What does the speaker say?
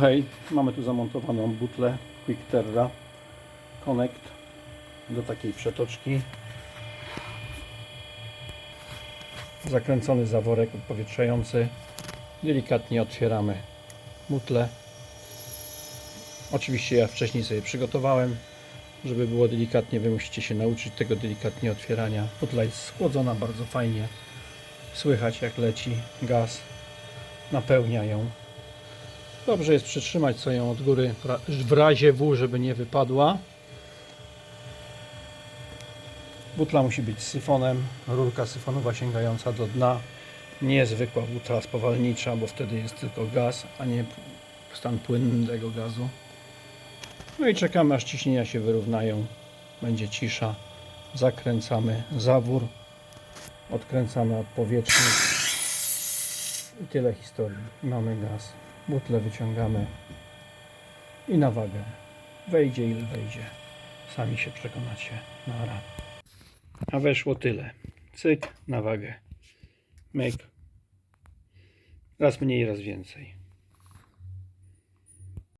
Hej, mamy tu zamontowaną butlę Quickterra Connect do takiej przetoczki. Zakręcony zaworek odpowietrzający. Delikatnie otwieramy butlę. Oczywiście ja wcześniej sobie przygotowałem, żeby było delikatnie. Wy musicie się nauczyć tego delikatnie otwierania. Butla jest schłodzona bardzo fajnie. Słychać jak leci gaz. Napełnia ją. Dobrze jest przytrzymać sobie ją od góry w ra- w razie W, żeby nie wypadła. Butla musi być syfonem, rurka syfonowa sięgająca do dna. Nie zwykła butla spowalnicza, bo wtedy jest tylko gaz, a nie stan płynny tego gazu. No i czekamy aż ciśnienia się wyrównają. Będzie cisza. Zakręcamy zawór. Odkręcamy od powietrznych. I tyle historii. Mamy gaz. Butlę wyciągamy i na wagę. Wejdzie ile wejdzie. Sami się przekonacie. Nara. A weszło tyle. Cyk na wagę. Myk. Raz mniej, raz więcej.